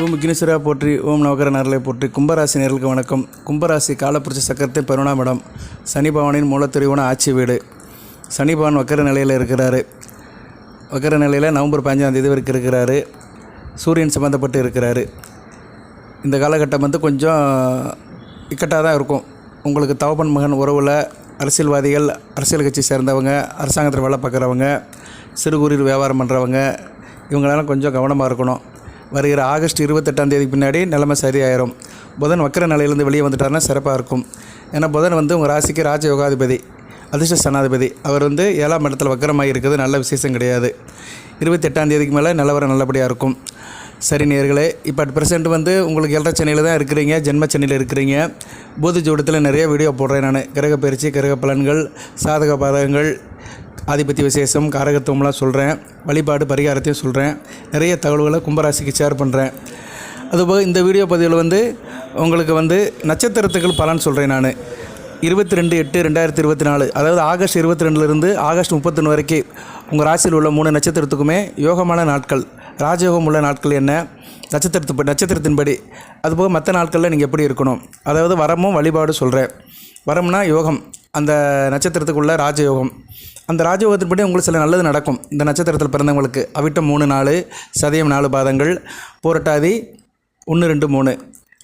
ஓம் விக்னேஸ்வரா போற்றி ஓம் நவகர நரலை போற்றி. கும்பராசி நேர்களுக்கு வணக்கம். கும்பராசி காலப்புரட்சி சக்கரத்தை பதினொன்றாம் சனிபவனின் சனி பவனின் ஆட்சி வீடு. சனி பவன் வக்கர நிலையில் இருக்கிறாரு. வக்கர நிலையில் நவம்பர் பதினஞ்சாம் தேதி வரைக்கும் இருக்கிறாரு. சூரியன் சம்மந்தப்பட்டு இருக்கிறாரு. இந்த காலகட்டம் வந்து கொஞ்சம் இக்கட்டாக தான் இருக்கும். உங்களுக்கு தவப்பன் மகன் உறவில் அரசியல்வாதிகள் அரசியல் கட்சி சேர்ந்தவங்க அரசாங்கத்தில் வேலை பார்க்குறவங்க சிறு குறு வியாபாரம் பண்ணுறவங்க இவங்களெல்லாம் கொஞ்சம் கவனமாக இருக்கணும். வருகிற ஆகஸ்ட் இருபத்தெட்டாம் தேதி பின்னாடி நிலைமை சரியாயிரும். புதன் வக்கர நிலையிலேருந்து வெளியே வந்துட்டாருன்னா சிறப்பாக இருக்கும். ஏன்னா புதன் வந்து உங்கள் ராசிக்கு ராஜ யோகாதிபதி அதிர்ஷ்ட சனாதிபதி. அவர் வந்து ஏழாம் இடத்துல வக்கரமாக இருக்கிறது நல்ல விசேஷம் கிடையாது. இருபத்தெட்டாம் தேதிக்கு மேலே நிலவரம் நல்லபடியாக இருக்கும். சரி நேர்களே இப்போ அட் ப்ரெசென்ட் வந்து உங்களுக்கு எல்ற சென்னையில் தான் இருக்கிறீங்க ஜென்ம சென்னையில் இருக்கிறீங்க. பூத ஜோடத்தில் நிறைய வீடியோ போடுறேன் நான். கிரக பயிற்சி கிரக பலன்கள் சாதக பாதகங்கள் ஆதிபத்திய விசேஷம் காரகத்துவம்லாம் சொல்கிறேன் வழிபாடு பரிகாரத்தையும் சொல்கிறேன் நிறைய தகவல்களை கும்பராசிக்கு ஷேர் பண்ணுறேன் அதுபோக இந்த வீடியோ பதிவில் வந்து உங்களுக்கு வந்து நட்சத்திரத்துக்கள் பலன் சொல்கிறேன் நான். இருபத்தி ரெண்டு எட்டு ரெண்டாயிரத்தி இருபத்தி நாலு அதாவது ஆகஸ்ட் இருபத்தி ரெண்டுலேருந்து ஆகஸ்ட் முப்பத்தொன்று வரைக்கும் உங்கள் ராசியில் உள்ள மூணு நட்சத்திரத்துக்குமே யோகமான நாட்கள் ராஜயோகம் உள்ள நாட்கள் என்ன நட்சத்திரத்து நட்சத்திரத்தின்படி. அதுபோக மற்ற நாட்களில் நீங்கள் எப்படி இருக்கணும் அதாவது வரமும் வழிபாடு சொல்கிறேன் வரம்னா யோகம் அந்த நட்சத்திரத்துக்குள்ள ராஜயோகம். அந்த ராஜயோகத்தின்படி உங்களுக்கு சில நல்லது நடக்கும். இந்த நட்சத்திரத்தில் பிறந்தவங்களுக்கு அவிட்டம் மூணு நாலு சதயம் நாலு பாதங்கள் போரட்டாதி ஒன்று ரெண்டு மூணு.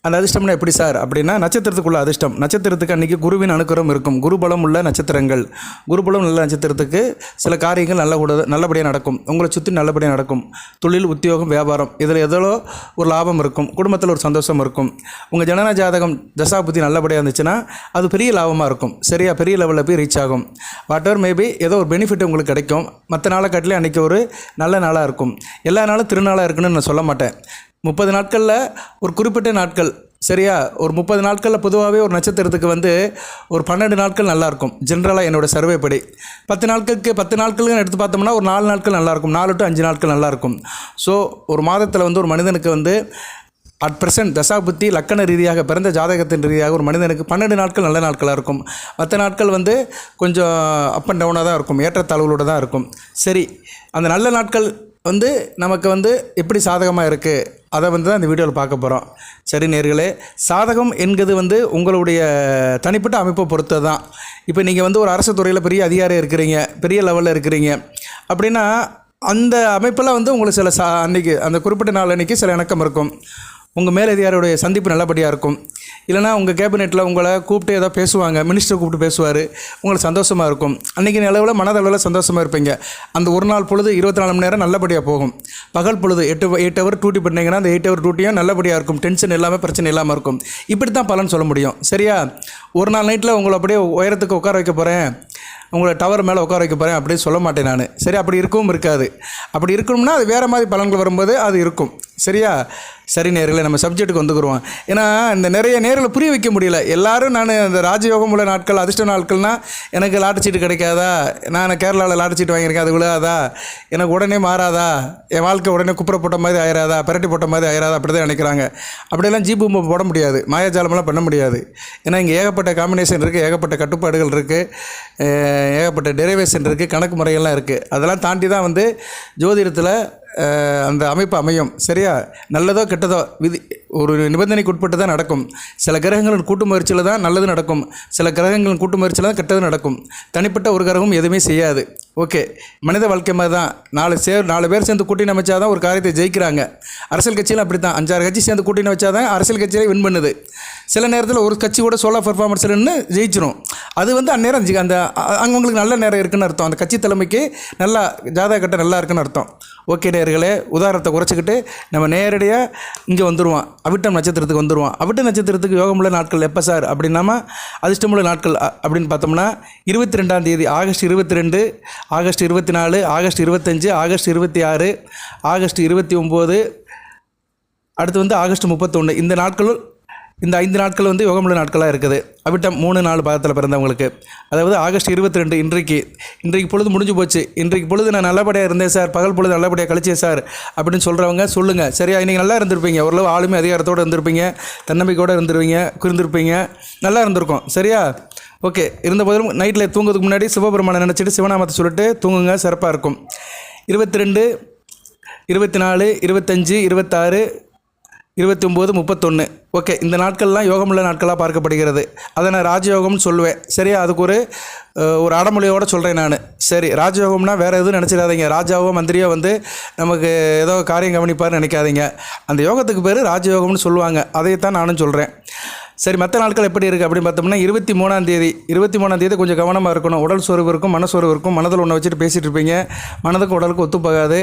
அந்த அதிர்ஷ்டம்னா எப்படி சார்? அப்படின்னா நட்சத்திரத்துக்குள்ள அதிர்ஷ்டம். நட்சத்திரத்துக்கு அன்றைக்கி குருவின் அனுக்கிரம் இருக்கும். குருபலம் உள்ள நட்சத்திரங்கள். குருபலம் உள்ள நட்சத்திரத்துக்கு சில காரியங்கள் நல்ல கூட நல்லபடியாக நடக்கும். உங்களை சுற்றி நல்லபடியாக நடக்கும். தொழில் உத்தியோகம் வியாபாரம் இதில் எதோ ஒரு லாபம் இருக்கும். குடும்பத்தில் ஒரு சந்தோஷம் இருக்கும். உங்கள் ஜனன ஜாதகம் தசாபுத்தி நல்லபடியாக இருந்துச்சுன்னா அது பெரிய லாபமாக இருக்கும். சரியா பெரிய லெவலில் போய் ரீச் ஆகும். வாட் எவர் மேபி ஏதோ ஒரு பெனிஃபிட் உங்களுக்கு கிடைக்கும். மற்ற நாளை காட்டிலே அன்றைக்கி ஒரு நல்ல நாளாக இருக்கும். எல்லா நாளும் திருநாளாக இருக்குன்னு நான் சொல்ல மாட்டேன். முப்பது நாட்களில் ஒரு குறிப்பிட்ட நாட்கள் சரியா? ஒரு முப்பது நாட்களில் பொதுவாகவே ஒரு நட்சத்திரத்துக்கு வந்து ஒரு பன்னெண்டு நாட்கள் நல்லாயிருக்கும் ஜென்ரலாக என்னோடய சர்வே படி. பத்து நாட்களுக்கு பத்து நாட்களுக்கு எடுத்து பார்த்தோம்னா ஒரு நாலு நாட்கள் நல்லாயிருக்கும் நாலு டு அஞ்சு நாட்கள் நல்லாயிருக்கும் ஸோ ஒரு மாதத்தில் வந்து ஒரு மனிதனுக்கு வந்து அட் ப்ரெசன்ட் தசாபுத்தி லக்கண ரீதியாக பிறந்த ஜாதகத்தின் ரீதியாக ஒரு மனிதனுக்கு பன்னெண்டு நாட்கள் நல்ல நாட்களாக இருக்கும். மற்ற நாட்கள் வந்து கொஞ்சம் அப் அண்ட் டவுனாக தான் இருக்கும். ஏற்றத்தாழ்வுகளோடு தான் இருக்கும். சரி அந்த நல்ல நாட்கள் வந்து நமக்கு வந்து எப்படி சாதகமாக இருக்குது அதை வந்து தான் இந்த வீடியோவில் பார்க்க போகிறோம் சரி நேர்களே சாதகம் என்கிறது வந்து உங்களுடைய தனிப்பட்ட அமைப்பை பொறுத்து தான் இப்போ நீங்கள் வந்து ஒரு அரசு துறையில் பெரிய அதிகாரி இருக்கிறீங்க பெரிய லெவலில் இருக்கிறீங்க. அப்படின்னா அந்த அமைப்பில் வந்து உங்களுக்கு சில சா அன்றைக்கி அந்த குறிப்பிட்ட நாள் அன்றைக்கி சில இணக்கம் இருக்கும். உங்கள் மேலதிகாரியுடைய சந்திப்பு நல்லபடியாக இருக்கும். இல்லைனா உங்கள் கேபினெட்டில் உங்களை கூப்பிட்டு ஏதோ பேசுவாங்க மினிஸ்டர் கூப்பிட்டு பேசுவார் உங்களுக்கு சந்தோஷமாக இருக்கும். அன்றைக்கி நிலவில் மனதளவில் சந்தோஷமாக இருப்பீங்க. அந்த ஒரு நாள் பொழுது இருபத்தி நாலு மணி நேரம் நல்லபடியாக போகும். பகல் பொழுது எட்டு எயிட் ஹவர் டியூட்டி பண்ணிங்கன்னா அந்த எயிட் ஹவர் டியூட்டியும் நல்லபடியாக இருக்கும். டென்ஷன் இல்லாமல் பிரச்சனை இல்லாமல் இருக்கும். இப்படி தான் பலன் சொல்ல முடியும். சரியா? ஒரு நாள் நைட்டில் உங்களை அப்படியே உயரத்துக்கு உட்கார வைக்க போகிறேன் உங்களை டவர் மேலே உட்கார வைக்க போகிறேன் அப்படின்னு சொல்ல மாட்டேன் நான். சரி அப்படி இருக்கவும் இருக்காது. அப்படி இருக்கணும்னா அது வேறு மாதிரி பலன்கள் வரும்போது அது இருக்கும். சரியா? சரி நேர்களை நம்ம சப்ஜெக்ட்டுக்கு வந்துக்குருவோம். ஏன்னா இந்த நிறைய நேரில் புரிய வைக்க முடியல. எல்லாரும் நான் இந்த ராஜயோகம் உள்ள நாட்கள் அதிர்ஷ்ட நாட்கள்னால் எனக்கு லாட்டச்சீட்டு கிடைக்காதா? நான் கேரளாவில் லாட்டச்சீட்டு வாங்கியிருக்கேன் அது விழாதா? எனக்கு உடனே மாறாதா? என் வாழ்க்கை உடனே குப்புற போட்ட மாதிரி ஆயிராதா? பிரட்டி போட்ட மாதிரி ஆயிராதா? அப்படி தான் நினைக்கிறாங்க. அப்படியெல்லாம் ஜீப் போட முடியாது. மாயாஜாலமெல்லாம் பண்ண முடியாது. ஏன்னா இங்கே ஏகப்பட்ட காம்பினேஷன் இருக்குது ஏகப்பட்ட கட்டுப்பாடுகள் இருக்குது ஏகப்பட்ட டெரிவேஷன் இருக்குது கணக்கு முறைகள்லாம் இருக்குது அதெல்லாம் தாண்டி தான் வந்து ஜோதிடத்தில் அந்த அமைப்பு அமையும். சரியா? நல்லதோ கெட்டதோ விதி ஒரு நிபந்தனைக்கு உட்பட்டு தான் நடக்கும். சில கிரகங்களின் கூட்டு முயற்சியில் தான் நல்லது நடக்கும். சில கிரகங்களின் கூட்டு முயற்சியில் தான் கெட்டது நடக்கும். தனிப்பட்ட ஒரு கிரகமும் எதுவுமே செய்யாது. ஓகே. மனித வாழ்க்கை மாதிரி தான். நாலு சேர் நாலு பேர் சேர்ந்து கூட்டணி அமைச்சா தான் ஒரு காரியத்தை ஜெயிக்கிறாங்க. அரசியல் கட்சியில் அப்படி தான் அஞ்சாறு கட்சி சேர்ந்து கூட்டணி வச்சா தான் அரசியல் கட்சியிலே வின் பண்ணுது. சில நேரத்தில் ஒரு கட்சி கூட சோலோ பர்ஃபார்மன்ஸ்லன்னு ஜெயிச்சிரும். அது வந்து அந்நேரம் அந்த அங்கே உங்களுக்கு நல்ல நேரம் இருக்குன்னு அர்த்தம். அந்த கட்சி தலைமைக்கு நல்லா ஜாதக கட்டம் நல்லா இருக்குன்னு அர்த்தம். ஓகே நேயர்களே உதாரணத்தை குறைச்சிக்கிட்டு நம்ம நேரடியாக இங்கே வந்துடுவான் அவிட்டம் நட்சத்திரத்துக்கு வந்துடுவான் அவிட்ட நட்சத்திரத்துக்கு யோகமுள்ள நாட்கள் எப்போ சார்? அப்படின்னாம அதிர்ஷ்டமுள்ள நாட்கள் அப்படின்னு பார்த்தோம்னா இருபத்தி ரெண்டாம் தேதி ஆகஸ்ட் இருபத்தி ரெண்டு ஆகஸ்ட் இருபத்தி நாலு ஆகஸ்ட் இருபத்தஞ்சு ஆகஸ்ட் இருபத்தி ஆறு ஆகஸ்ட் இருபத்தி ஒம்பது அடுத்து வந்து ஆகஸ்ட் முப்பத்தொன்று இந்த நாட்களும் இந்த ஐந்து நாட்கள் வந்து யோகமுள்ள நாட்களாக இருக்குது. அவிட்டம் மூணு நாலு பாதத்தில் பிறந்தவங்களுக்கு. அதாவது ஆகஸ்ட் இருபத்தி ரெண்டு இன்றைக்கு இன்றைக்கு பொழுது முடிஞ்சு போச்சு. இன்றைக்கு பொழுது நான் நல்லபடியாக இருந்தேன் சார். பகல் பொழுது நல்லபடியாக கழிச்சேன் சார். அப்படின்னு சொல்கிறவங்க சொல்லுங்கள் சரியா? இன்றைக்கி நல்லா இருந்திருப்பீங்க. ஓரளவு ஆளுமை அதிகாரத்தோடு இருந்திருப்பீங்க. தன்னம்பிக்கையோடு இருந்துருவீங்க இருந்திருப்பீங்க நல்லா இருந்திருக்கும். சரியா? ஓகே. இருந்த போதிலும் நைட்டில் தூங்குறதுக்கு முன்னாடி சிவபெருமானை நினச்சிட்டு சிவநாமத்தை சொல்லிட்டு தூங்குங்க. சிறப்பாக இருக்கும். இருபத்தி ரெண்டு இருபத்தி நாலு இருபத்தஞ்சி இருபத்தாறு இருபத்தி ஒம்பது முப்பத்தொன்று ஓகே இந்த நாட்கள்லாம் யோகமுள்ள நாட்களாக பார்க்கப்படுகிறது. அதை நான் ராஜயோகம்னு சொல்லுவேன். சரியா? அதுக்கு ஒரு ஒரு அடமொழியோடு சொல்கிறேன் நான். சரி ராஜயோகம்னா வேறு எதுவும் நினச்சிடாதீங்க. ராஜாவோ மந்திரியோ வந்து நமக்கு ஏதோ காரியம் கவனிப்பார்னு நினைக்காதீங்க. அந்த யோகத்துக்கு பேர் ராஜயோகம்னு சொல்லுவாங்க. அதைத்தான் நானும் சொல்கிறேன் சரி மற்ற நாட்கள் எப்படி இருக்குது அப்படின்னு பார்த்தோம்னா இருபத்தி மூணாம் தேதி இருபத்தி மூணாம் தேதி கொஞ்சம் கவனமாக இருக்கணும். உடல் சோர்வு இருக்கும் மனசோர்வு இருக்கும். மனதில் ஒன்று வச்சுட்டு பேசிகிட்டு இருப்பீங்க. மனதுக்கும் உடலுக்கும் ஒத்து போகாது.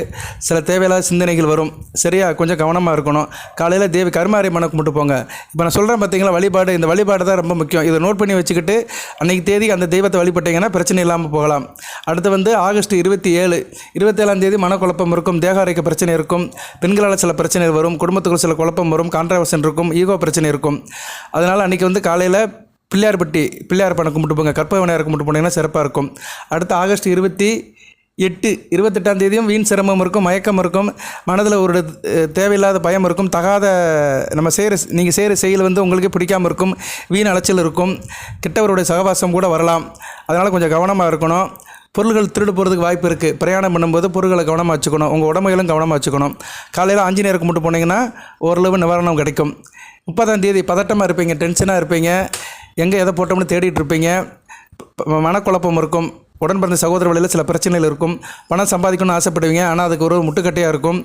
சில தேவையில்லாத சிந்தனைகள் வரும். சரியா கொஞ்சம் கவனமாக இருக்கணும். காலையில் தேவி கருமாரி மனை கும்பிட்டு போங்க. இப்போ நான் சொல்கிறேன் பார்த்தீங்களா வழிபாடு இந்த வழிபாடு தான் ரொம்ப முக்கியம். இதை நோட் பண்ணி வச்சுக்கிட்டு அன்றைக்கி தேதி அந்த தெய்வத்தை வழிபட்டீங்கன்னா பிரச்சனை இல்லாமல் போகலாம். அடுத்து வந்து ஆகஸ்ட் இருபத்தி ஏழு இருபத்தேழாம் தேதி மனக்குழப்பம் இருக்கும் தேக ஆரோக்கிய பிரச்சனை இருக்கும். பெண்களால் சில பிரச்சனை வரும் குடும்பத்துக்குள் சில குழப்பம் வரும் கான்ட்ராவர்சன் இருக்கும் ஈகோ பிரச்சனை இருக்கும். அதனால் அன்றைக்கி வந்து காலையில் பிள்ளையார்பட்டி பிள்ளையார் பண்ண கும்பிட்டு போங்க. கற்பக விநாயகர் கும்பிட்டு போனீங்கன்னா சிறப்பாக இருக்கும். அடுத்து ஆகஸ்ட் இருபத்தி எட்டு இருபத்தெட்டாம் தேதியும் வீண் சிரமம் இருக்கும் மயக்கம் இருக்கும் மனதில் ஒரு தேவையில்லாத பயம் இருக்கும் தகாத நம்ம செய்கிற நீங்கள் செய்கிற செயல் வந்து உங்களுக்கு பிடிக்காமல் இருக்கும் வீண் அலைச்சல் இருக்கும் கிட்டவருடைய சகவாசம் கூட வரலாம். அதனால் கொஞ்சம் கவனமாக இருக்கணும். பொருள்கள் திருடு போகிறதுக்கு வாய்ப்பு இருக்குது பிரயாணம் பண்ணும்போது பொருள்களை கவனமாக வச்சுக்கணும். உங்கள் உடம்புகளும் கவனமாக வச்சுக்கணும். காலையில் ஆஞ்சநேயருக்கு மட்டும் போனீங்கன்னா ஓரளவு நிவாரணம் கிடைக்கும். முப்பதாம் தேதி பதட்டமாக இருப்பீங்க டென்ஷனாக இருப்பீங்க. எங்கே எதை போட்டோம்னு தேடிட்டு இருப்பீங்க. மனக்குழப்பம் இருக்கும். உடன் பிறந்த சகோதர வழியில் சில பிரச்சனைகள் இருக்கும். பணம் சம்பாதிக்கணும்னு ஆசைப்படுவீங்க. ஆனால் அதுக்கு ஒரு முட்டுக்கட்டையாக இருக்கும்.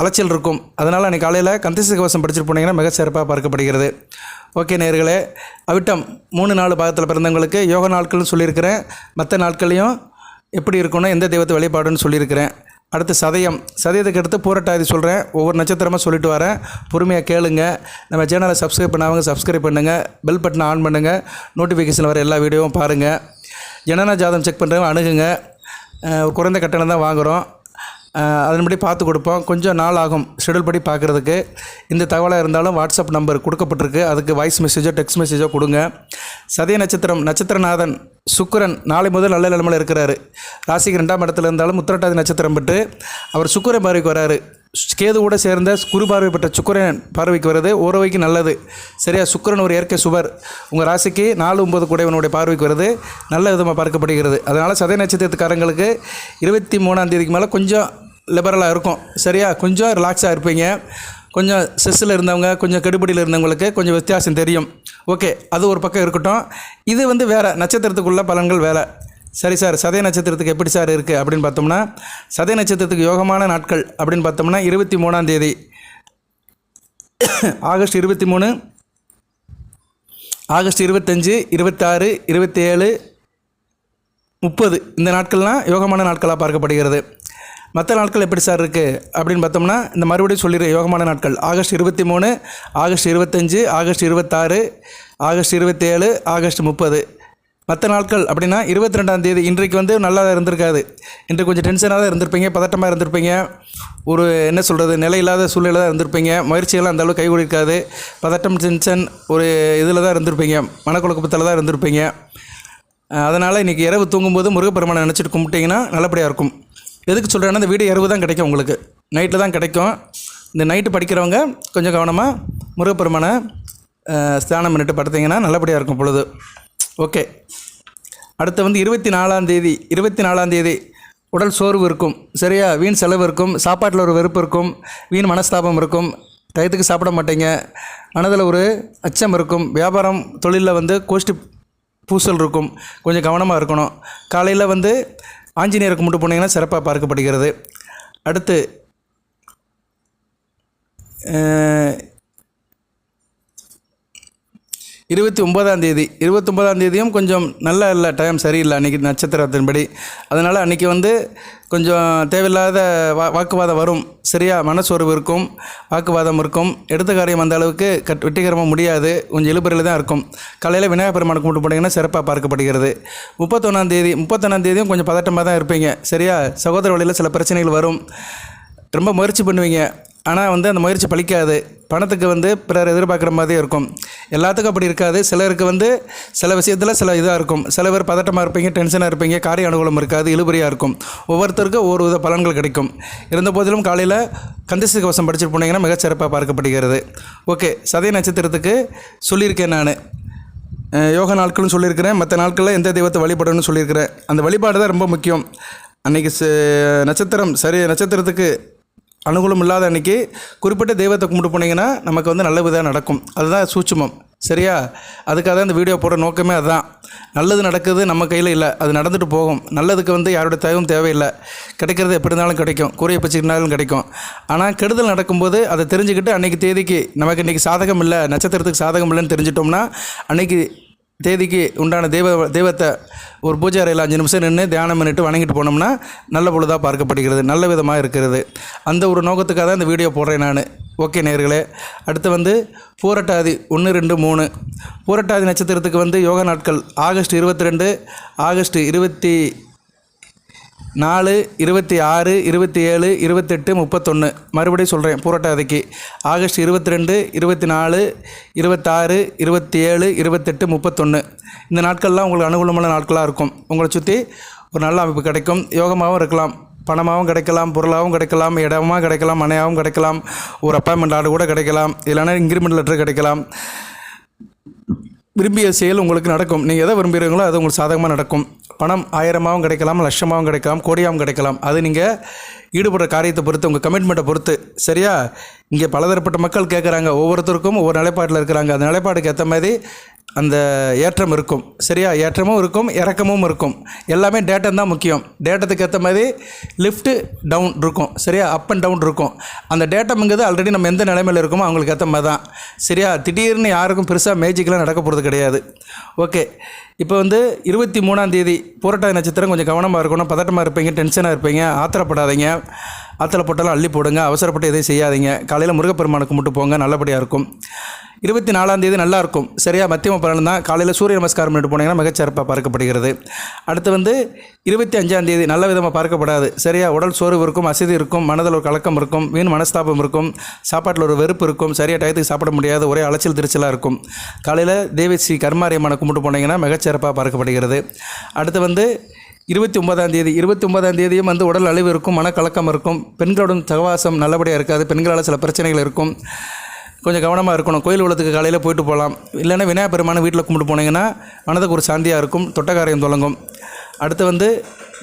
அலைச்சல் இருக்கும். அதனால் அன்றைக்கி காலையில் கந்தசி கவசம் படிச்சுட்டு போனீங்கன்னா மிக சிறப்பாக பார்க்கப்படுகிறது. ஓகே நேர்களே அவிட்டம் மூணு நாலு பாகத்தில் பிறந்தவங்களுக்கு யோக நாட்கள்னு சொல்லியிருக்கிறேன். மற்ற நாட்களையும் எப்படி இருக்குன்னா எந்த தெய்வத்தை வழிபாடுன்னு சொல்லியிருக்கிறேன். அடுத்து சதயம். சதயத்துக்கு அடுத்து பூரட்டாதி சொல்கிறேன் ஒவ்வொரு நட்சத்திரமாக சொல்லிட்டு வரேன். பொறுமையாக கேளுங்க. நம்ம சேனலை சப்ஸ்கிரைப் பண்ணாமல் சப்ஸ்கிரைப் பண்ணுங்கள் பெல் பட்டனை ஆன் பண்ணுங்கள் நோட்டிஃபிகேஷன் வர எல்லா வீடியோவும் பாருங்கள் ஜனன ஜாதகம் செக் பண்ணுறவங்க அணுகுங்க. ஒரு குறைந்த கட்டணம் தான் வாங்குகிறோம் அதன்படி பார்த்து கொடுப்போம். கொஞ்சம் நாள் ஆகும் ஷெடியூல் படி பார்க்குறதுக்கு. இந்த தகவலாக இருந்தாலும் வாட்ஸ்அப் நம்பர் கொடுக்கப்பட்டிருக்கு. அதுக்கு வாய்ஸ் மெசேஜோ டெக்ஸ்ட் மெசேஜோ கொடுங்க. சதய நட்சத்திரம். நட்சத்திரநாதன். சுக்கரன் நாளை முதல் நல்ல நிலமையில் இருக்கிறாரு. ராசிக்கு ரெண்டாம் இடத்துல இருந்தாலும் உத்திரட்டாதி நட்சத்திரம் பெற்று அவர் சுக்கரன் பார்வைக்கு வராரு. கேது கூட சேர்ந்த குரு பார்வை பெற்ற சுக்கரன் பார்வைக்கு வருது. ஓரவைக்கு நல்லது. சரியா? சுக்கரன் ஒரு இயற்கை சுவர். உங்கள் ராசிக்கு நாலு ஒம்பது கூடையவனுடைய பார்வைக்கு வருது. நல்ல விதமாக பார்க்கப்படுகிறது. அதனால் சதய நட்சத்திரத்துக்காரங்களுக்கு இருபத்தி மூணாம் தேதிக்கு மேலே கொஞ்சம் லிபரலாக இருக்கும். சரியா? கொஞ்சம் ரிலாக்ஸாக இருப்பீங்க. கொஞ்சம் செஸ்ஸில் இருந்தவங்க கொஞ்சம் கெடுபடியில் இருந்தவங்களுக்கு கொஞ்சம் வித்தியாசம் தெரியும். ஓகே அது ஒரு பக்கம் இருக்கட்டும். இது வந்து வேறு நட்சத்திரத்துக்குள்ள பலன்கள் வேறு சரி சார் சதய நட்சத்திரத்துக்கு எப்படி சார் இருக்குது அப்படின்னு பார்த்தோம்னா சதய நட்சத்திரத்துக்கு யோகமான நாட்கள் அப்படின்னு பார்த்தோம்னா இருபத்தி மூணாம் தேதி. ஆகஸ்ட் இருபத்தி மூணு ஆகஸ்ட் இருபத்தஞ்சு இருபத்தாறு இருபத்தேழு முப்பது. இந்த நாட்கள்லாம் யோகமான நாட்களாக பார்க்கப்படுகிறது. மற்ற நாட்கள் எப்படி சார் இருக்குது அப்படின்னு பார்த்தோம்னா இந்த மறுபடியும் சொல்லிடுற யோகமான நாட்கள். ஆகஸ்ட் இருபத்தி மூணு ஆகஸ்ட் இருபத்தஞ்சு ஆகஸ்ட் இருபத்தாறு ஆகஸ்ட் இருபத்தேழு ஆகஸ்ட் முப்பது. மற்ற நாட்கள் அப்படின்னா இருபத்தி ரெண்டாம் தேதி இன்றைக்கு வந்து நல்லா இருந்திருக்காது. இன்றைக்கு கொஞ்சம் டென்ஷனாக தான் இருந்திருப்பீங்க பதட்டமாக இருந்திருப்பீங்க. ஒரு என்ன சொல்கிறது நிலை இல்லாத சூழ்நிலை தான் இருந்திருப்பீங்க. முயற்சிகள்லாம் அந்தளவுக்கு கை கொடுக்காது பதட்டம் டென்ஷன் ஒரு இதில் தான் இருந்திருப்பீங்க. மனக்குழப்பத்தில் தான் இருந்திருப்பீங்க. அதனால் இன்றைக்கி இரவு தூங்கும்போது முருகப்பெருமானை நினச்சிட்டு கும்பிட்டிங்கன்னா நல்லபடியாக இருக்கும். எதுக்கு சொல்கிறேன்னா இந்த வீடு இரவு தான் கிடைக்கும் உங்களுக்கு. நைட்டில் தான் கிடைக்கும். இந்த நைட்டு படிக்கிறவங்க கொஞ்சம் கவனமாக முருகப்பெருமானை ஸ்தானம் பண்ணிட்டு படுத்திங்கன்னா நல்லபடியாக இருக்கும் பொழுது. ஓகே அடுத்து வந்து இருபத்தி நாலாம் தேதி இருபத்தி நாலாம் தேதி உடல் சோர்வு இருக்கும். சரியா? வீண் செலவு இருக்கும். சாப்பாட்டில் ஒரு வெறுப்பு இருக்கும். வீண் மனஸ்தாபம் இருக்கும். டயத்துக்கு சாப்பிட மாட்டீங்க. மனதில் ஒரு அச்சம் இருக்கும். வியாபாரம் தொழிலில் வந்து கோஷ்டி பூசல் இருக்கும். கொஞ்சம் கவனமாக இருக்கணும். காலையில் வந்து ஆஞ்சநேயருக்கு கும்பிட்டு போனீங்கன்னா சிறப்பாக பார்க்கப்படுகிறது. அடுத்து இருபத்தி ஒன்பதாம் தேதி இருபத்தொம்போதாம் தேதியும் கொஞ்சம் நல்ல இல்லை டைம் சரியில்லை அன்றைக்கி நட்சத்திரத்தின்படி. அதனால் அன்றைக்கி வந்து கொஞ்சம் தேவையில்லாத வா வாக்குவாதம் வரும். சரியாக மனசோர்வு இருக்கும் வாக்குவாதம் இருக்கும். எடுத்த காரியம் அந்த அளவுக்கு கட் வெற்றிகரமாக முடியாது. கொஞ்சம் இழுபறியில் தான் இருக்கும். காலையில் விநாயகர் பெருமானை கும்பிட்டு போனீங்கன்னா சிறப்பாக பார்க்கப்படுகிறது. முப்பத்தொன்னாம் தேதி முப்பத்தொன்னாம் தேதியும் கொஞ்சம் பதட்டமாக தான் இருப்பீங்க. சரியா? சகோதர வழியில் சில பிரச்சனைகள் வரும். ரொம்ப முயற்சி பண்ணுவீங்க. ஆனால் வந்து அந்த முயற்சி பலிக்காது பணத்துக்கு வந்து பிறர் எதிர்பார்க்குற மாதிரி இருக்கும். எல்லாத்துக்கும் அப்படி இருக்காது. சிலருக்கு வந்து சில விஷயத்தில் சில இதாக இருக்கும். சில பேர் பதட்டமாக இருப்பீங்க டென்ஷனாக இருப்பீங்க காரிய அனுகூலம் இருக்காது இழுபறியாக இருக்கும். ஒவ்வொருத்தருக்கும் ஒவ்வொரு வித பலன்கள் கிடைக்கும். இருந்த போதிலும் காலையில் கந்தசி கவசம் படிச்சுட்டு போனீங்கன்னா மிகச்சிறப்பாக பார்க்கப்படுகிறது. ஓகே சதய நட்சத்திரத்துக்கு சொல்லியிருக்கேன் நான். யோக நாட்கள்னு சொல்லியிருக்கிறேன். மற்ற நாட்களில் எந்த தெய்வத்தை வழிபடணும்னு சொல்லியிருக்கிறேன். அந்த வழிபாடு தான் ரொம்ப முக்கியம். அன்றைக்கி நட்சத்திரம் சரி நட்சத்திரத்துக்கு அனுகூலம் இல்லாத அன்றைக்கி குறிப்பிட்ட தெய்வத்தை கும்பிட்டு போனீங்கன்னா நமக்கு வந்து நல்ல விதம் நடக்கும். அதுதான் சூட்சுமம். சரியா? அதுக்காக தான் இந்த வீடியோ போடுற நோக்கமே அதுதான் நல்லது நடக்குது நம்ம கையில் இல்லை. அது நடந்துட்டு போகும். நல்லதுக்கு வந்து யாரோட தேவையும் தேவையில்லை. கிடைக்கிறது எப்படி இருந்தாலும் கிடைக்கும். கூறிய பச்சிக்கினாலும் கிடைக்கும். ஆனால் கெடுதல் நடக்கும்போது அதை தெரிஞ்சுக்கிட்டு அன்றைக்கி தேதிக்கு நமக்கு இன்றைக்கி சாதகம் இல்லை நட்சத்திரத்துக்கு சாதகம் இல்லைன்னு தெரிஞ்சிட்டோம்னா அன்றைக்கி தேதிக்கு உண்டான தெய்வ தெய்வத்தை ஒரு பூஜை அறையில் அஞ்சு நிமிஷம் நின்று தியானம் பண்ணிட்டு வணங்கிட்டு போனோம்னா நல்ல பொழுதாக பார்க்கப்படுகிறது நல்ல விதமாக இருக்கிறது. அந்த ஒரு நோக்கத்துக்காக தான் இந்த வீடியோ போடுறேன் நான். ஓகே நேர்களே அடுத்து வந்து பூரட்டாதி ஒன்று ரெண்டு மூணு. பூரட்டாதி நட்சத்திரத்துக்கு வந்து யோகா நாட்கள் ஆகஸ்ட் இருபத்தி ரெண்டு ஆகஸ்ட் இருபத்தி நாலு இருபத்தி ஆறு இருபத்தி ஏழு இருபத்தெட்டு முப்பத்தொன்று மறுபடியும் சொல்கிறேன் பூரட்டாதிக்கு ஆகஸ்ட் இருபத்தி ரெண்டு இருபத்தி நாலு இருபத்தாறு இருபத்தி ஏழு இருபத்தெட்டு முப்பத்தொன்று இந்த நாட்கள்லாம் உங்களுக்கு அனுகூலமான நாட்களாக இருக்கும். உங்களை சுற்றி ஒரு நல்ல அமைப்பு கிடைக்கும். யோகமாகவும் இருக்கலாம். பணமாகவும் கிடைக்கலாம். பொருளாகவும் கிடைக்கலாம். இடமாக கிடைக்கலாம். மனையாகவும் கிடைக்கலாம். ஒரு அப்பாயின்மெண்ட் ஆர்டர் கூட கிடைக்கலாம். இல்லைனா இன்க்ரிமெண்ட் லெட்டர் கிடைக்கலாம். விரும்பிய செயல் உங்களுக்கு நடக்கும். நீங்கள் எதை விரும்புகிறீங்களோ அது உங்களுக்கு சாதகமாக நடக்கும். பணம் ஆயிரமாகவும் கிடைக்கலாம் லட்சமாகவும் கிடைக்கலாம் கோடியாகவும் கிடைக்கலாம். அது நீங்கள் ஈடுபடுற காரியத்தை பொறுத்து உங்கள் கமிட்மெண்ட்டை பொறுத்து. சரியா? இங்கே பலதரப்பட்ட மக்கள் கேட்குறாங்க ஒவ்வொருத்தருக்கும் ஒவ்வொரு நிலைப்பாட்டில் இருக்கிறாங்க. அந்த நிலைப்பாட்டுக்கு ஏற்ற மாதிரி அந்த ஏற்றம் இருக்கும். சரியா? ஏற்றமும் இருக்கும் இறக்கமும் இருக்கும். எல்லாமே டேட்டம் தான் முக்கியம். டேட்டத்துக்கு ஏற்ற மாதிரி லிஃப்ட்டு டவுன் இருக்கும். சரியா? அப் அண்ட் டவுன் இருக்கும். அந்த டேட்டம்ங்கிறது ஆல்ரெடி நம்ம எந்த நிலைமையில் இருக்கோமோ அவங்களுக்கு ஏற்ற மாதிரி தான். சரியா? திடீர்னு யாருக்கும் பெருசாக மேஜிக்கெலாம் நடக்க போகிறது கிடையாது. ஓகே இப்போ வந்து இருபத்தி மூணாம் தேதி பூரட்டாதி நட்சத்திரம் கொஞ்சம் கவனமாக இருக்கணும். பதட்டமாக இருப்பீங்க டென்ஷனாக இருப்பீங்க ஆத்திரப்படாதீங்க. ஆற்றுல அள்ளி போடுங்க அவசரப்பட்டு எதையும் செய்யாதீங்க. காலையில் முருகப்பெருமானுக்கு மட்டும் போங்க நல்லபடியாக இருக்கும். இருபத்தி நாலாம் தேதி நல்லா இருக்கும் சரியா? மத்தியம பலன் தான். காலையில் சூரிய நமஸ்காரம் பண்ணிட்டு போனீங்கன்னா மிகச்சிறப்பாக பார்க்கப்படுகிறது. அடுத்து வந்து இருபத்தி அஞ்சாம் தேதி நல்ல விதமாக பார்க்கப்படாது. சரியா? உடல் சோர்வு இருக்கும் அசதி இருக்கும் மனதில் ஒரு கலக்கம் இருக்கும் வீண் மனஸ்தாபம் இருக்கும் சாப்பாட்டில் ஒரு வெறுப்பு இருக்கும். சரியாக டயத்துக்கு சாப்பிட முடியாது ஒரே அலைச்சல் திருச்சலாக இருக்கும். காலையில் தேவி ஸ்ரீ கர்மாரியம்மனை கும்பிட்டு போனீங்கன்னா மிகச்சிறப்பாக பார்க்கப்படுகிறது. அடுத்து வந்து இருபத்தி ஒன்பதாம் தேதி. இருபத்தி ஒன்பதாம் தேதியும் வந்து உடல் அழிவு இருக்கும் மனக்கலக்கம் இருக்கும். பெண்களுடன் சகவாசம் நல்லபடியாக இருக்காது. பெண்களால் சில பிரச்சனைகள் இருக்கும். கொஞ்சம் கவனமாக இருக்கணும். கோயில் உள்ளத்துக்கு காலையில் போயிட்டு போகலாம் இல்லைன்னா விநாயகர் பெருமானை வீட்டில் கும்பிட்டு போனீங்கன்னா மனதுக்கு ஒரு சாந்தியாக இருக்கும். தொட்டக்காரியம் தொடங்கும். அடுத்து வந்து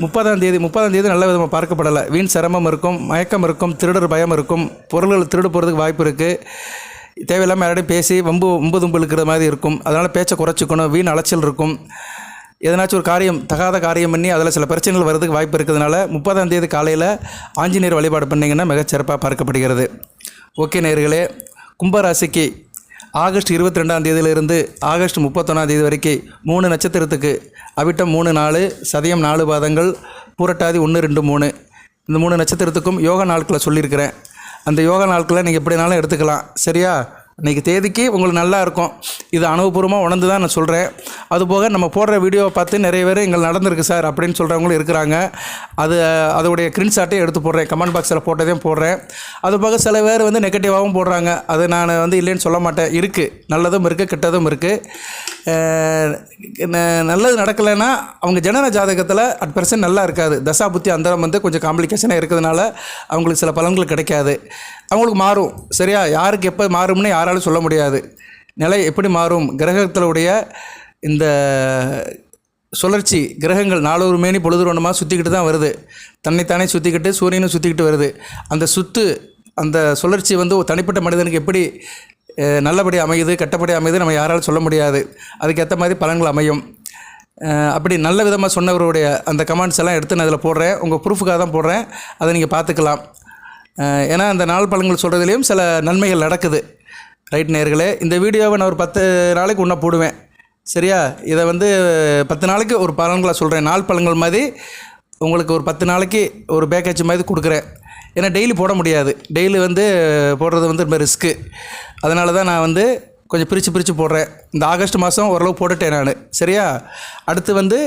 முப்பதாம் தேதி முப்பதாம் தேதி நல்ல விதமாக பார்க்கப்படலை. வீண் சிரமம் இருக்கும் மயக்கம் இருக்கும் திருடர் பயம் இருக்கும். பொருள்கள் திருடு போகிறதுக்கு வாய்ப்பு இருக்குது தேவையில்லாமல் யாரையும் பேசி வம்பு வம்பு தும்பு இழுக்கிற மாதிரி இருக்கும். அதனால் பேச்சை குறைச்சிக்கணும். வீண் அலைச்சல் இருக்கும். எதனாச்சும் ஒரு காரியம் தகாத காரியம் பண்ணி அதில் சில பிரச்சனைகள் வர்றதுக்கு வாய்ப்பு இருக்கிறதுனால முப்பதாம் தேதி காலையில் ஆஞ்சநேயர் வழிபாடு பண்ணிங்கன்னா மிகச்சிறப்பாக பார்க்கப்படுகிறது. ஓகே நேர்களே கும்பராசிக்கு ஆகஸ்ட் இருபத்தி ரெண்டாம் தேதியிலிருந்து ஆகஸ்ட் முப்பத்தொன்னாம் தேதி வரைக்கும் மூணு நட்சத்திரத்துக்கு அவிட்டம் மூணு நாலு சதயம் நாலு பாதங்கள் பூரட்டாதி ஒன்று ரெண்டு மூணு. இந்த மூணு நட்சத்திரத்துக்கும் யோகா நாட்களை சொல்லியிருக்கிறேன். அந்த யோகா நாட்களை நீங்கள் எப்படினாலும் எடுத்துக்கலாம். சரியா? இன்றைக்கி தேதிக்கு உங்களுக்கு நல்லா இருக்கும் இது அனுபவபூர்வமாக உணர்ந்து தான் நான் சொல்கிறேன் அதுபோக நம்ம போடுற வீடியோவை பார்த்து நிறைய பேர் எங்கள் நடந்திருக்கு சார் அப்படின்னு சொல்கிறவங்களும் இருக்கிறாங்க. அது அதோடைய ஸ்க்ரீன்ஷாட்டையும் எடுத்து போடுறேன். கமெண்ட் பாக்ஸில் போட்டதையும் போடுறேன். அதுபோக சில பேர் வந்து நெகட்டிவாகவும் போடுறாங்க. அது நான் வந்து இல்லைன்னு சொல்ல மாட்டேன். இருக்குது நல்லதும் இருக்குது கெட்டதும் இருக்குது நல்லது நடக்கலைன்னா அவங்க ஜனன ஜாதகத்தில் அட் பர்சன்ட் நல்லா இருக்காது. தசா புத்தி அந்தரம் வந்து கொஞ்சம் காம்ப்ளிகேஷனாக இருக்கிறதுனால அவங்களுக்கு சில பலன்கள் கிடைக்காது. அவங்களுக்கு மாறும். சரியா? யாருக்கு எப்போ மாறும்னு யாராலும் சொல்ல முடியாது. நிலை எப்படி மாறும்? கிரகத்தினுடைய இந்த சுழற்சி கிரகங்கள் நாலொரு மேனி பொழுதுரோணமாக சுற்றிக்கிட்டு தான் வருது. தன்னைத்தானே சுற்றிக்கிட்டு சூரியனும் சுற்றிக்கிட்டு வருது. அந்த சுத்து அந்த சுழற்சி வந்து ஒரு தனிப்பட்ட மனிதனுக்கு எப்படி நல்லபடி அமையுது கெட்டபடி அமையுது நம்ம யாராலும் சொல்ல முடியாது. அதுக்கேற்ற மாதிரி பலன்கள் அமையும். அப்படி நல்ல விதமாக சொன்னவருடைய அந்த கமெண்ட்ஸ் எல்லாம் எடுத்து நான் அதில் போடுறேன். உங்கள் ப்ரூஃபுக்காக தான் போடுறேன். அதை நீங்கள் பார்த்துக்கலாம். ஏன்னா அந்த நாள் பலன்கள் சொல்கிறதுலேயும் சில நன்மைகள் நடக்குது. ரைட் நேர்களே இந்த வீடியோவை நான் ஒரு பத்து நாளைக்கு ஒன்றா போடுவேன். சரியா? இதை வந்து பத்து நாளைக்கு ஒரு பலன்களை சொல்கிறேன் நாள் பலன்கள் மாதிரி உங்களுக்கு ஒரு பத்து நாளைக்கு ஒரு பேக்கேஜ் மாதிரி கொடுக்குறேன். ஏன்னா டெய்லி போட முடியாது. டெய்லி வந்து போடுறது வந்து ரொம்ப ரிஸ்க்கு அதனால தான் நான் வந்து கொஞ்சம் பிரித்து பிரித்து போடுறேன். இந்த ஆகஸ்ட் மாதம் ஓரளவு போட்டுட்டேன் நான். சரியா? அடுத்து வந்து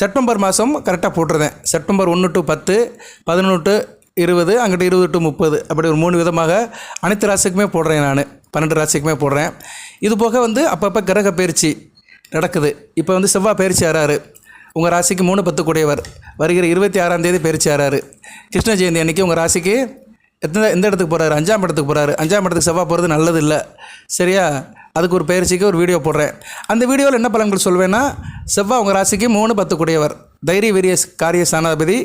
செப்டம்பர் மாதம் கரெக்டாக போட்டிருந்தேன். செப்டம்பர் ஒன்று டு பத்து பதினொன்று டு இருபது அங்கிட்ட இருபது டு முப்பது. அப்படி ஒரு மூணு விதமாக அனைத்து ராசிக்குமே போடுறேன் நான். பன்னெண்டு ராசிக்குமே போடுறேன். இது போக வந்து அப்பப்போ கிரக பயிற்சி நடக்குது. இப்போ வந்து செவ்வாய் பயிற்சி ஆறாரு உங்கள் ராசிக்கு மூணு பத்து கூடியவர் வருகிற இருபத்தி ஆறாம் தேதி பயிற்சி கிருஷ்ண ஜெயந்தி அன்னைக்கு உங்கள் ராசிக்கு எத்தனை எந்த இடத்துக்கு போகிறாரு அஞ்சாம் இடத்துக்கு போகிறாரு அஞ்சாம் இடத்துக்கு செவ்வாய் போகிறது நல்லது இல்லை சரியா? அதுக்கு ஒரு பயிற்சிக்கு ஒரு வீடியோ போடுறேன். அந்த வீடியோவில் என்ன பலன்கள் சொல்வேன்னா செவ்வாய் உங்கள் ராசிக்கு மூணு பத்து கூடியவர் தைரிய வீரிய காரிய ஸ்தானாதிபதி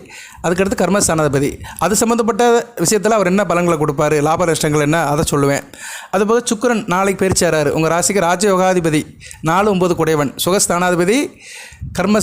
அதுக்கடுத்து கர்ம ஸ்தானாதிபதி அது சம்மந்தப்பட்ட விஷயத்தில் அவர் என்ன பலன்களை கொடுப்பாரு லாப நஷ்டங்கள் என்ன அதை சொல்லுவேன். அதுபோக சுக்கிரன் நாளைக்கு பயிற்சியாராரு உங்கள் ராசிக்கு ராஜயோகாதிபதி நாலு ஒம்பது குடையவன். சுகஸ்தானாதிபதி கர்ம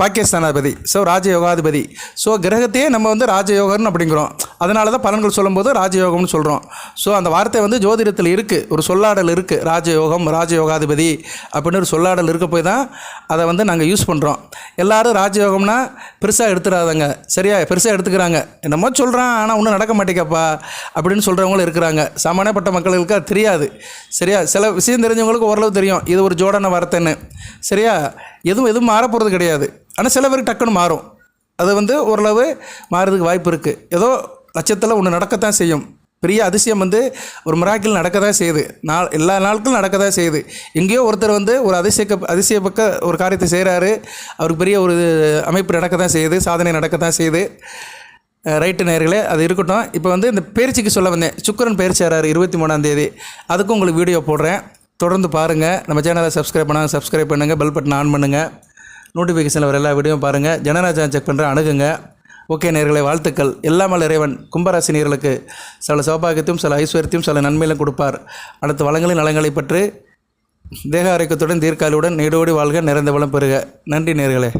பாக்கியஸ்தானாதிபதி. ஸோ ராஜயோகாதிபதி. ஸோ கிரகத்தையே நம்ம வந்து ராஜயோகம்னு அப்படிங்கிறோம். அதனால தான் பலன்கள் சொல்லும்போது ராஜயோகம்னு சொல்கிறோம் ஸோ அந்த வார்த்தை வந்து ஜோதிடத்தில் இருக்குது ஒரு சொல்லாடல் இருக்குது ராஜயோகம் ராஜயோகாதிபதி அப்படின்னு ஒரு சொல்லாடல் இருக்க போய் தான் அதை வந்து நாங்கள் யூஸ் பண்ணுறோம் எல்லாரும் யோகம்னா பெருசாக எடுத்துடாதங்க சரியா? பெருசாக எடுத்துக்கிறாங்க. என்னமோ சொல்கிறான் ஆனால் ஒன்றும் நடக்க மாட்டேங்கப்பா அப்படின்னு சொல்கிறவங்களும் இருக்கிறாங்க. சாமானியப்பட்ட மக்களுக்கு அது தெரியாது. சரியா? சில விஷயம் தெரிஞ்சவங்களுக்கு ஓரளவு தெரியும். இது ஒரு ஜோடன வார்த்தைன்னு. சரியா? எதுவும் எதுவும் மாற போகிறது கிடையாது. ஆனால் சில பேருக்கு டக்குன்னு மாறும். அது வந்து ஓரளவு மாறுறதுக்கு வாய்ப்பு இருக்குது ஏதோ லட்சத்தில் ஒன்று நடக்கத்தான் செய்யும். பெரிய அதிசயம் வந்து ஒரு மிராக்கிள் நடக்க தான் செய்யுது நாள் எல்லா நாட்களும் நடக்க தான் செய்யுது எங்கேயோ ஒருத்தர் வந்து ஒரு அதிசய பக்க ஒரு காரியத்தை செய்கிறாரு அவருக்கு பெரிய ஒரு அமைப்பு நடக்க தான் செய்யுது சாதனை நடக்க தான் செய்யுது ரைட்டு நேர்களே அது இருக்கட்டும். இப்போ வந்து இந்த பேர்ச்சிக்கு சொல்ல வந்தேன். சுக்கரன் பயிற்சியாராரு இருபத்தி மூணாம் தேதி. அதுக்கும் உங்களுக்கு வீடியோ போடுறேன். தொடர்ந்து பாருங்கள் நம்ம சேனலை சப்ஸ்கிரைப் பண்ணாங்க. சப்ஸ்கிரைப் பண்ணுங்கள் பெல் பட்டன் ஆன் பண்ணுங்கள் நோட்டிஃபிகேஷனில் வர எல்லா வீடியோவும் பாருங்கள் ஜனராஜா செக் பண்ணுறேன் அணுகுங்க. ஓகே நேர்களை வாழ்த்துக்கள். எல்லாமல் இறைவன் கும்பராசி நேர்களுக்கு சில சௌபாகியத்தையும் சில ஐஸ்வர்யத்தையும் சில நன்மையிலும் கொடுப்பார். அடுத்த வளங்களின் நலங்களை பற்றி தேக ஆரோக்கியத்துடன் தீர்க்காலுடன் நீடோடி வாழ்க நிறைந்த வளம் பெறுக. நன்றி நேர்களே